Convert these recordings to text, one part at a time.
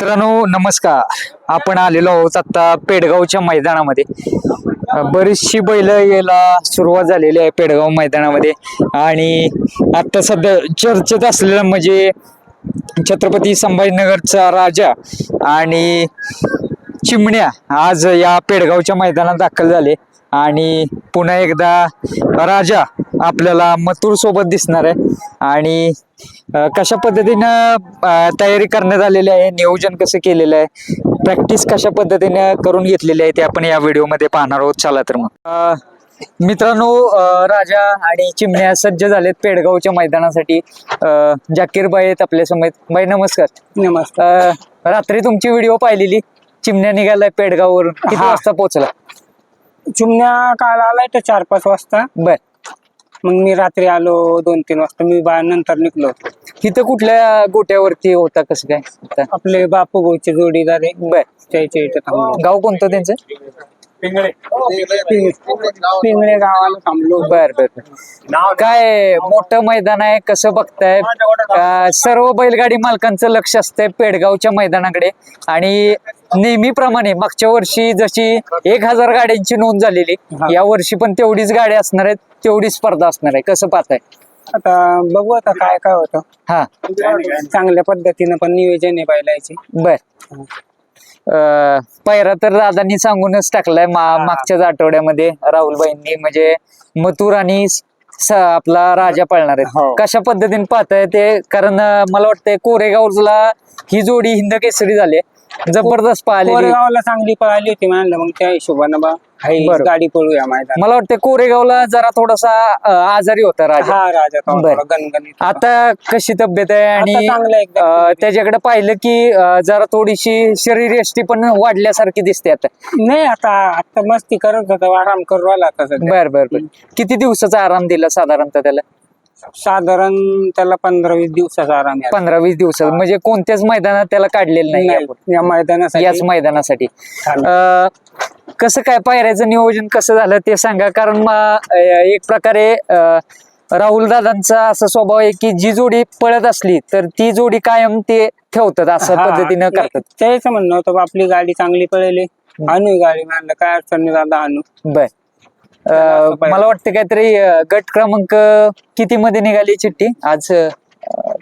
मित्रांनो नमस्कार. आपण आलेलो आहोत आता पेडगावच्या मैदानामध्ये. बरीचशी बैल यायला सुरुवात झालेली आहे पेडगाव मैदानामध्ये. आणि आता सध्या चर्चेत असलेलं म्हणजे छत्रपती संभाजीनगरचा राजा आणि चिमण्या आज या पेडगावच्या मैदानात दाखल झाले. आणि पुन्हा एकदा राजा आपल्याला मथुर सोबत दिसणार आहे. आणि कशा पद्धतीनं तयारी करण्यात आलेली आहे नियोजन कसं केलेलं आहे प्रॅक्टिस कशा पद्धतीने करून घेतलेली आहे ते आपण या व्हिडिओमध्ये पाहणार आहोत. चला तर मग. मित्रांनो राजा आणि चिमण्या सज्ज झालेत पेडगावच्या मैदानासाठी. अ, जाकीर बाई आहेत आपल्या समेत. बाई नमस्कार. नमस्कार. रात्री तुमची व्हिडिओ पाहिलेली. चिमण्या निघालाय पेडगाववरून. किती. वाजता पोहोचला? चिमण्या काल आलाय तर चार पाच वाजता. बर. मग मी रात्री आलो दोन तीन वाजता. मी बा नंतर निघलो. तिथं कुठल्या गोट्यावरती होता कसं काय? आपले बापू गोचे जोडीदार आहे. बर. त्याच्या इथे थांबलो. गाव कोणतं त्यांचं? पिंग- पिंगळे गावाला थांबलो. बर बर बर. काय मोठं मैदान आहे कसं बघताय? अं, सर्व बैलगाडी मालकांचं लक्ष असतंय पेडगावच्या मैदानाकडे. आणि नेहमीप्रमाणे मागच्या वर्षी जशी एक हजार गाड्यांची नोंद झालेली. या वर्षी पण तेवढीच गाड्या असणार आहेत तेवढी स्पर्धा असणार आहे. कसं पाहताय? आता बघू आता काय काय होतं. हा. चांगल्या पद्धतीनं पण नियोजन आहे बैलायचे बर. अं, पहिरा तर दादांनी सांगूनच टाकलाय मागच्याच आठवड्यामध्ये राहुलबाईंनी म्हणजे मथुर आणि आपला राजा पळणार आहेत. हो. कशा पद्धतीने पाहताय ते? कारण मला वाटतंय कोरेगावला ही जोडी हिंद केसरी झाली जबरदस्त पाहिलेली कोरेगावला चांगली पळाली होती म्हणलं मग त्या हिशोबानं बा हाय बरं. गाडी पळूया मैदान मला वाटतं कोरेगावला जरा थोडासा अं, आजारी होता राजा हा राजा तो बरं. थोडा गणगणित होता. आता कशी तब्येत आहे आणि आता चांगलं आहे एकदम. अं, त्याच्याकडे पाहिलं की अं, जरा थोडीशी शरीर यष्टी पण वाढल्यासारखी दिसते आता नाही आता आता मस्ती करत होता आराम करू आला आता सध्या बर बर बर किती दिवसाचा आराम दिला साधारणतः त्याला साधारण त्याला पंधरा वीस दिवसाचा आराम आहे. पंधरा वीस दिवसात म्हणजे कोणत्याच मैदानात त्याला काढलेलं नाही नाही. या मैदानासाठी. याच मैदानासाठी. चालेल. अं, कसं काय पायऱ्याचं नियोजन कसं झालं ते सांगा. कारण म- एक प्रकारे राहुल दादांचा असा स्वभाव आहे की जी जोडी पळत असली तर ती जोडी कायम ते ठेवतात असं हा, पद्धतीनं नाही, करतात. त्याच म्हणणं होतं बा, आपली गाडी चांगली पळेली आणू गाडी म्हणलं काय अडचण नाही दादा आणू बर. मला वाटतं काहीतरी अं, गट क्रमांक किती मध्ये निघाली चिठ्ठी? आज ते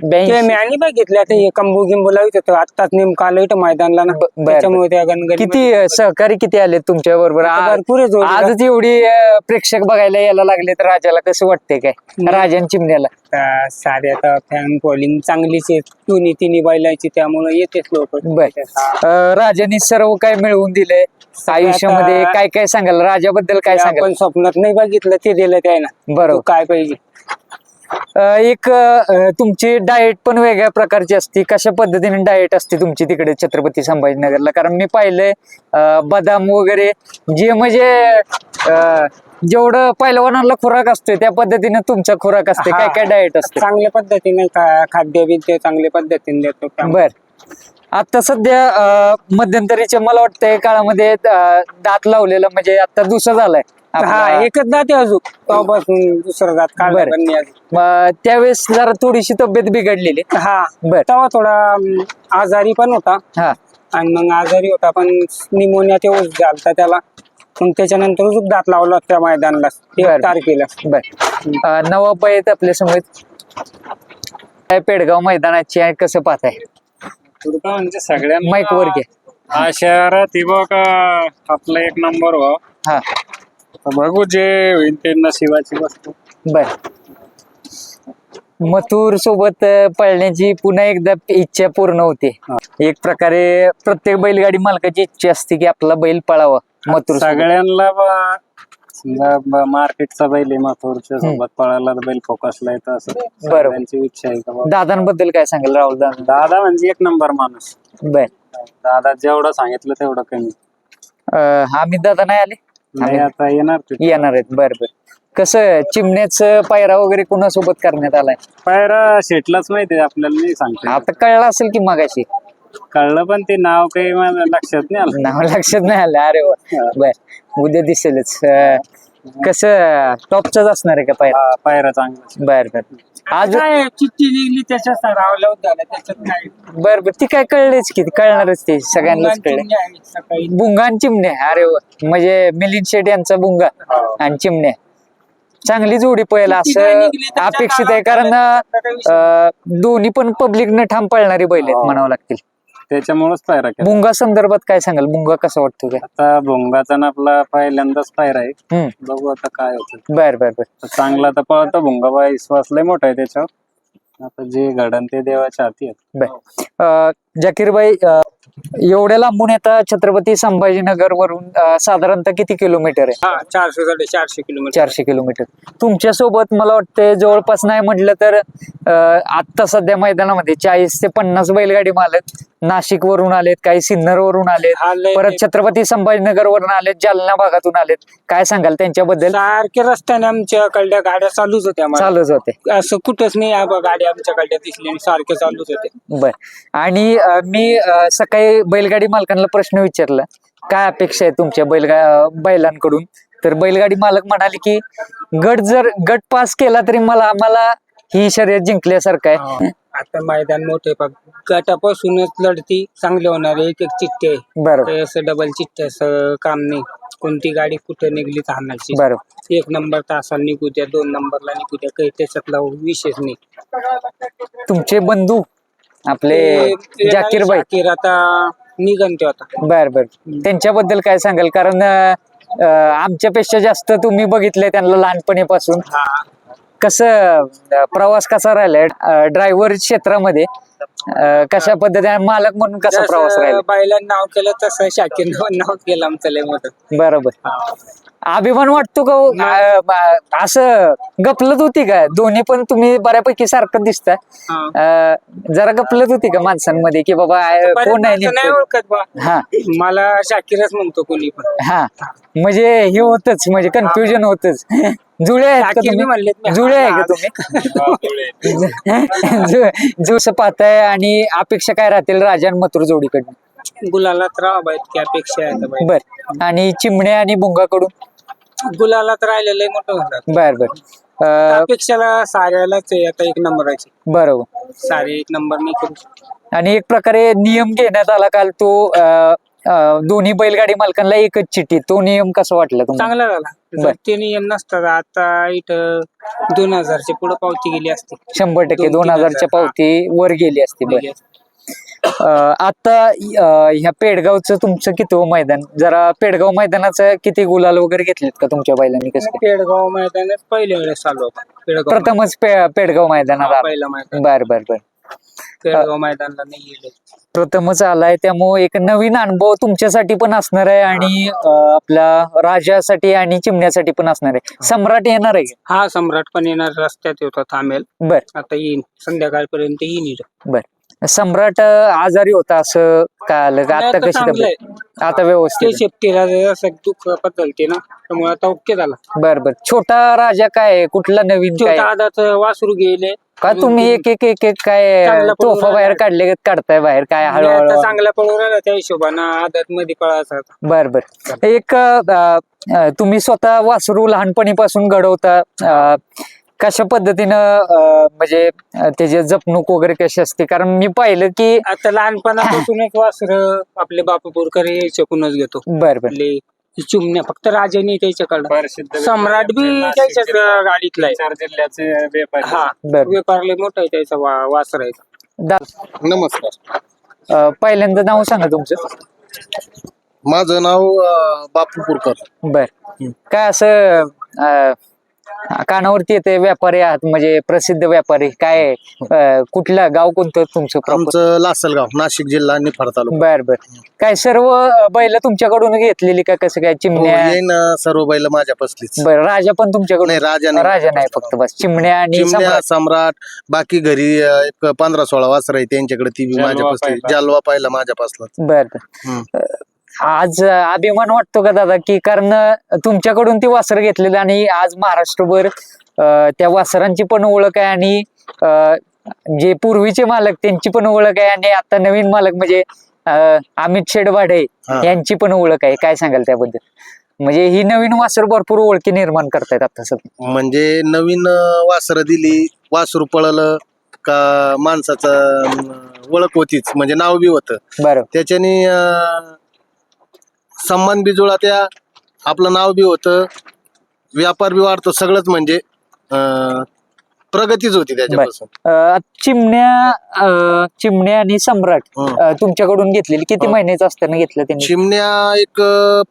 ब्याऐंशी. मी आणि बघितलं आता हे कंबू गिंबू लावित होतो. आत्ताच नेमकं आलं इथं मैदानला ना. ब- बर, त्याच्यामुळे त्या गणगणी किती अं, सहकारी किती आले तुमच्या बरोबर भरपूर आहे. आजच एवढी अं, प्रेक्षक बघायला यायला लागले तर राजाला कसं वाटतंय काय? राजन चिमण्याला. साध्या आता फॅन फॉलिंग चांगलीच आहे. दोन्ही तिन्ही बैलायची त्यामुळे येतेच लोक. बर. अं, राजाने सर्व काय मिळवून दिलंय? आयुष्यामध्ये काय काय सांगाल? राजाबद्दल काय सांगाल? आपण स्वप्नात नाही बघितलं ते दिलं त्यानं. बरोबर. तो काय पाहिजे? एक तुमची डाएट पण वेगळ्या प्रकारची असते. कशा पद्धतीने डाएट असते तुमची तिकडे छत्रपती संभाजीनगरला? कारण मी पाहिलंय बदाम वगैरे जे म्हणजे जेवढं पहिलवानाला खुराक असतोय त्या पद्धतीने तुमचा खुराक असते काय काय डाएट असते चांगल्या पद्धतीने खाद्य बी ते चांगल्या पद्धतीने देतो. बर. आता सध्या मध्यंतरीच्या मला वाटतंय काळामध्ये दात लावलेलं म्हणजे आता दुसरा झालाय हा. एकच दाते अजून. तेव्हापासून दुसरं दात मग त्यावेळेस जरा थोडीशी तब्येत बिघडलेली. हा. बर. तेव्हा थोडा आजारी पण होता. हा. आणि मग आजारी होता पण निमोनिया तेव्हाच झालता त्याला. मग त्याच्यानंतर दात लावला त्या मैदानला. एक तारखेला. बर. नवाब आहेत आपल्यासमोर. काय पेडगाव मैदानाची आहे कसं पाहताय? तुडका म्हणजे सगळ्यांना माईक वर घे. हा शहरात ही बघ आपला एक नंबर व्हाव हा. बघू जे होईल ते नशिबाची वस्तू. बर. मथुर सोबत अं, पळण्याची पुन्हा एकदा इच्छा पूर्ण होते. एक प्रकारे प्रत्येक बैलगाडी मालकाची इच्छा असते की आपला बैल पळावा मथुर सोबत. सगळ्यांना बा- समजा मार्केटचा बैल आहे माथोरच्या सोबत पळायला बैल फोकसला येतं असं सगळ्यांची इच्छा आहे का. दादांबद्दल काय सांगाल? राहुल दादा. दादा म्हणजे एक नंबर माणूस. बर. दादा जेवढं सांगितलं तेवढं कमी. अं, आम्ही दादा नाही आले? नाही आता येणार ते येणार आहेत. बर बर. कसं चिमण्याचं पायरा वगैरे कुणासोबत करण्यात आलाय? पायरा शेटलाच माहिती आहे, आपल्याला नाही सांगता आता कळलं असेल की मगाशी. कळलं पण ते नाव काही माझ्या लक्षात नाही आलं. नाव लक्षात नाही आलं. अरे वा. बर. उद्या दिसेलच. अं, कसं टॉपच असणार आहे का पायरा? हा, पायरा चांगला. बर बर. आज काय चिठ्ठी निघली त्याच्या सरावला झालं त्याच्यात काय? बर बर. ती काय कळलेच की कळणारच ते सगळ्यांनाच कळलं. चिमण्या आहे सकाळी. बुंगा आणि चिमणे अरे वा. म्हणजे मिलिंद शेट यांचा बुंगा आणि चिमणे चांगली जोडी पहिला. असं निघली अपेक्षित आहे कारण अं, दोन्ही पण पब्लिकने ठाम पळणारी बैल आहेत म्हणावं लागतील. त्याच्यामुळेच पायरा केला. बुंगा संदर्भात काय सांगाल? बुंगा कसा वाटतो काय आता भोंगाचा ना आपला पहिल्यांदाच पायरा आहे. हम्म. बघू आता काय होतं. बर बर बर. चांगला तर पळतो भोंगा बाई विश्वास लय मोठा आहे त्याच्यावर. आता जे घडण ते देवाच्या हाती आहे. बर. जाकीरबाई अं, एवढ्या लांबून येता छत्रपती संभाजीनगर वरून साधारणतः किती किलोमीटर आहे? हा चारशे साडे चारशे किलोमीटर. चारशे किलोमीटर. तुमच्यासोबत मला वाटतं जवळपास नाही म्हटलं तर अं, आत्ता सध्या मैदानामध्ये चाळीस ते पन्नास बैलगाडी मालक नाशिक वरून आलेत काही सिन्नर वरून आलेत हा लय परत छत्रपती संभाजीनगर वरून आलेत जालना भागातून आलेत. काय सांगाल त्यांच्याबद्दल? सारखे रस्त्याने आमच्याकडल्या गाड्या चालूच होत्या आम्हाला. चालूच होते असं कुठंच नाही गाड्या आमच्याकडल्या दिसल्या आणि सारखे चालूच होते. बर. आणि अं, मी अं, सकाळी बैलगाडी मालकांना प्रश्न विचारला काय अपेक्षा आहे तुमच्या बैलगा बैलांकडून? तर बैलगाडी मालक म्हणाले की गट जर गट पास केला तरी मला आम्हाला ही शर्यत जिंकल्यासारखं आहे. आता मैदान मोठे बघ. गटापासूनच लढती चांगली होणार आहे. एक एक चिठ्ठी बरोबर. काही असं डबल चिठ्ठी असं काम नाही. कोणती गाडी कुठे निघली आणायची बरोबर. एक नंबर तासाला निघू द्या दोन नंबरला निघू द्या. काही त्याच्यातला विशेष नाही. तुमचे बंधू आपले ते- जाकीर बाई शाकीर आता निघन ते आता. बर बर. त्यांच्याबद्दल काय सांगाल? कारण अं, आमच्यापेक्षा जास्त तुम्ही बघितले त्यांना लहानपणीपासून. कसं अं, प्रवास कसा राहिलाय? ड्रायव्हर क्षेत्रामध्ये अं, कशा पद्धतीने मालक म्हणून कसा प्रवास राहिला? बायलांना नाव केलं तसं शाकीर नाव केलं आमचं लय मोठं. बरोबर. अभिमान वाटतो का हो? असं गपलत होती का? दोन्ही पण तुम्ही बऱ्यापैकी सारखं दिसता. हा. अं, जरा गपलत होती का माणसांमध्ये की बाबा कोण आहे माणसं नाही नेमकं? ओळखत बा. हा. मला शाकीरच म्हणतो कोणी पण. हा. म्हणजे हे होतच म्हणजे कन्फ्युजन होतच. जुळे आहेत का मी. तुम्ही? जुळे आहे का तुम्ही? पाहताय आणि अपेक्षा काय राहतील राजा आणि मथुर जोडीकडनं? गुलालात बाई इतकी अपेक्षा आहे आता बाई. बर. आणि चिमण्या आणि बुंगाकडून? गुलालात राहिलेलं लय मोठं होणार बर बर. अं, अपेक्षाला साऱ्यालाच आहे आता एक नंबराची बरोबर. सारे एक नंबर नाही करू शकत. आणि एक प्रकारे नियम घेण्यात आला काल तो अं, अं, दोन्ही बैलगाडी मालकांना एकच चिठ्ठी तो नियम कसा वाटला तुम्हाला चांगला झाला बर. ते नियम नसतात आता इथं दोन हजारच्या पुढे पावती गेली असती शंभर टक्के दोन- दोन तीन हजारच्या हजार, हा. पावती वर गेली असती बर. अं, आता अं, ह्या पेडगावचं तुमचं किती हो मैदान जरा पेडगाव मैदानाचं किती गुलाल वगैरे घेतलेत का तुमच्या बैलांनी कसं काय? पेडगाव मैदानात पहिल्या वेळेस होता पेडगाव प्रथमच पे- पेडगाव मैदानात आला. पहिला मैदान बर बर बर मैदानला नाही गेले. प्रथमच आलाय त्यामुळे एक नवीन अनुभव तुमच्यासाठी पण असणार आहे आणि अं, आपल्या राजासाठी आणि चिमण्यासाठी पण असणार आहे. सम्राट येणार आहे? हा सम्राट पण येणार रस्त्यात होता थांबेल. बर. आता येईन संध्याकाळपर्यंत येईन इथं. बर. सम्राट आजारी होता असं काय आलं का आता आता कशी चांगलं तब्येत आता ते व्यवस्थित? शेपटीला असं दुःख बदलते ना त्यामुळे आता ओके झाला. बर बर. छोटा राजा काय आहे? कुठला नवीन काय? वासरू गेले. का तुम्ही एक एक एक एक काय चांगला पळून तोफा बाहेर राहिला. काढले काढताय बाहेर काय हळूहळू? चांगला पळून राहिला त्या हिशोबानं. आदत मध्ये पळायचा. बर बर. एक अं, अं, तुम्ही स्वतः वासरू लहानपणीपासून घडवता. अं, कशा पद्धतीनं अं, म्हणजे अं, त्याची जपणूक वगैरे कशी असते? कारण मी पाहिलं की आता लहानपणापासूनच वासर आपले बापूपूरकर याच्याकडूनच घेतो. बर बर. आपले चिमण्या फक्त राजाने त्याच्याकडं प्रसिद्ध सम्राट बी नाशिक त्याच्याच जिल्हा- गाडीतला आहे चार जिल्ह्याचे व्यापारी हा बर. व्यापारले मोठा आहे त्याचा वा- वासर आहे. दा- नमस्कार. अं, पहिल्यांदा नाव सांगा तुमचं. माझं नाव अं, बापू पुरकर बर. काय असं अं, कानावरती येते व्यापारी आहात म्हणजे प्रसिद्ध व्यापारी. काय अं, कुठलं गाव कोणतं तुमचं प्रॉपर आमचं लासलगाव नाशिक जिल्हा निफाड तालुका. बर बर. काय सर्व बैल तुमच्याकडून घेतलेली का कसं काय? हो, चिमण्या येईन अं, सर्व बैल माझ्या पसलीच बर राजा पण तुमच्याकडून? नाही राजा नाही. राजा नाही फक्त बस. चिमण्या आणि चिमण्या सम्राट. सम्राट बाकी घरी अं, एक पंधरा सोळा वासर आहे त्यांच्याकडे ती बी जालवा माझ्या पसली पाहिला. जालवा पाहिला माझ्या पसला बर. बर आज अभिमान वाटतो का दादा की कारण तुमच्याकडून ती वासर घेतलेली आणि आज महाराष्ट्रभर त्या वासरांची पण ओळख आहे आणि जे पूर्वीचे मालक त्यांची पण ओळख आहे आणि आता नवीन मालक म्हणजे अमित शेडवाडे. यांची पण ओळख आहे. काय सांगाल त्याबद्दल? म्हणजे ही नवीन वासर भरपूर ओळखी निर्माण करतायत आता सध्या. म्हणजे नवीन वासर दिली वासरू पळलं का माणसाचं ओळख होतीच. म्हणजे नाव बी होतं. बरं. त्याच्याने सन्मान बी जुळा त्या आपलं नाव बी होतं व्यापार बी वाढतो सगळंच म्हणजे अं, प्रगतीच होती त्याच्यापासून अं, चिमण्या अं, चिमण्या आणि सम्राट हं. अं, तुमच्याकडून घेतलेली किती हो. महिन्याचं असताना घेतलं त्यांनी चिमण्या एक अं,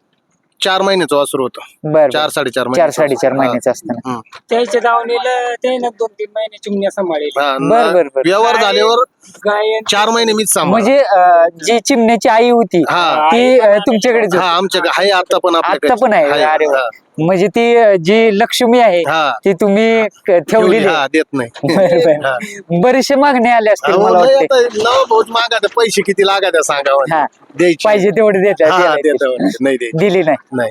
चार महिन्याचं वासरू होतं बरं चार साडेचार चार महिन्याचं साडेचार हा. महिन्याचं असताना हं. त्याच्या दावणीला त्यानं दोन तीन महिने चिमण्या सांभाळले हा, बर, न- बर, बर. व्यवहार झाल्यावर गाय चार महिने मीच सांभाळ म्हणजे अं, जी चिमण्याची आई होती हा. ती अं, तुमच्याकडेच हा होती. आमच्या आहे आता पण आपल्याकडे आता पण आहे अरे वा. हा. म्हणजे ती जी लक्ष्मी आहे हा. ती तुम्ही ठेवलेली. हा देत नाही. बरं, बरं. बरेचसे मागणी आले असतील अहो, मला लय वाटते. आता नवं बहुत मागा पैसे किती लागा सांगावं हा. द्यायची. पाहिजे तेवढे हा, देतो. नाही द्यायची दिली नाही. नाही.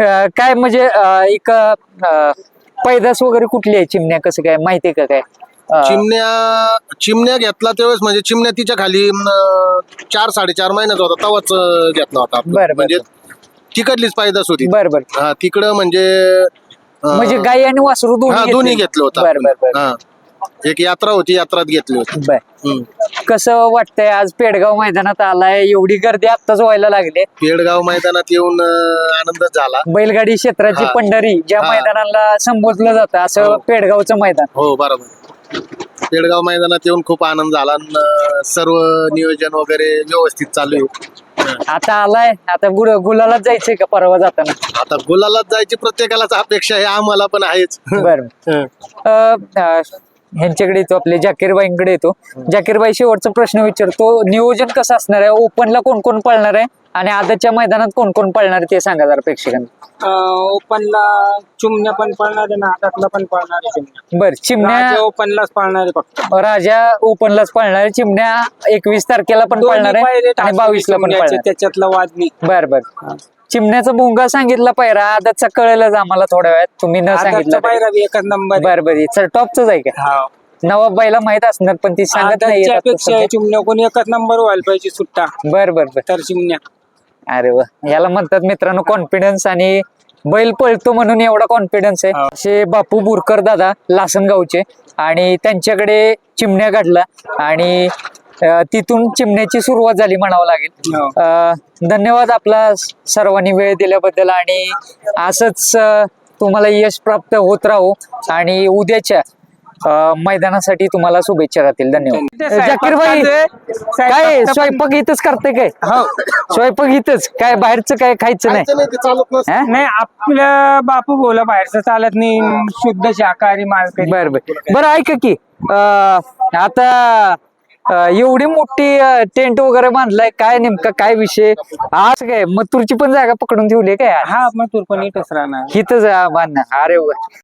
अं, काय म्हणजे अं, एक अं, पैदास वगैरे कुठली आहे चिमण्या? कसं काय? माहितीये का काय? अं, चिमण्या चिमण्या घेतला त्यावेळेस म्हणजे चिमण्या तिच्या खाली अं, चार साडेचार महिन्याचा होता तवाच घेतला होता आपण. बरं, बरं, म्हणजे तिकडलीच पायदास होती बर बर हा तिकडं म्हणजे अं, म्हणजे गाई आणि वासरू हा दोन्ही दोन्ही घेतले? घेतलं होतं बर. बर हा एक यात्रा होती यात्रात घेतली होती बर हम्म. कसं वाटतंय आज पेडगाव मैदानात आलाय एवढी गर्दी आत्ताच व्हायला लागली पेडगाव मैदानात येऊन अं, आनंद झाला बैलगाडी क्षेत्राची हा. पंढरी ज्या हा. मैदानाला संबोधलं जातं असं हो. पेडगावचं मैदान हो बरोबर पेडगाव मैदानात येऊन खूप आनंद झाला अन, अं, सर्व नियोजन वगैरे व्यवस्थित चालू आहे आता आलाय. आता गुड गुलालाच जायचंय का परवा जाताना? आता गुलालात जायची प्रत्येकालाच अपेक्षा आहे आम्हाला पण आहेच. बर. हं. ह्यांच्याकडे येतो आपले जाकीरबाईंकडे येतो. जाकीरबाई शेवटचा प्रश्न विचारतो नियोजन कसं असणार आहे? ओपनला कोण कोण पळणार आहे? आणि आदतच्या मैदानात कोण कोण पळणार आहे ते सांगा जरा प्रेक्षकांना. ओपनला चिमण्या पण पळणार आहे ना हातातला पण पळणार आहे चिमण्या. बर चिमण्या राजा ओपनलाच पळणार आहे फक्त. राजा ओपनलाच पळणार आहे. चिमण्या एकवीस तारखेला पण पळणार दोन्ही पायरे आहे आणि टाकले बावीस ला पण चिमण्याचे, पळणार त्याच्यातला वाद नाही. बर बर. चिमण्याचा भोंगा सांगितला पायरा आदतचा कळेलच आम्हाला थोड्या वेळात. तुम्ही न सांगितलं पायरा बी एकच नंबर बर बर चल टॉपच आहे का? नवाब बाईला माहीत असणार पण ती सांगत नाही पेक्षा चिमण्या कोणी एकच नंबर व्हायला पाहिजे सुट्टा. बर बर बर. तर चिमण्या. अरे वा. याला म्हणतात मित्रांनो कॉन्फिडन्स आणि बैल पळतो म्हणून एवढा कॉन्फिडन्स आहे. हा. असे बापू बुरकर दादा लासनगावचे आणि त्यांच्याकडे चिमण्या काढला आणि तिथून चिमण्याची सुरुवात झाली म्हणावं लागेल. हो. धन्यवाद आपला सर्वांनी वेळ दिल्याबद्दल आणि असंच तुम्हाला यश प्राप्त होत राहू आणि उद्याच्या मैदानासाठी तुम्हाला शुभेच्छा राहतील. धन्यवाद. जाकीर भाई काय स्वयंपाक इथंच करते काय? हो. स्वयंपाक इथंच? काय बाहेरचं काय खायचं नाही? नाही आपलं बापू बोला बाहेरचं चालत नाही. शुद्ध शाकाहारी मालकरी बर बर. बरं ऐका की अं, आता एवढी मोठी टेंट वगैरे बांधलाय काय नेमका काय विषय? आज काय मथुरची पण जागा पकडून ठेवली काय हा तू पण इथंच राहणार. इथंच बांधणार. अरे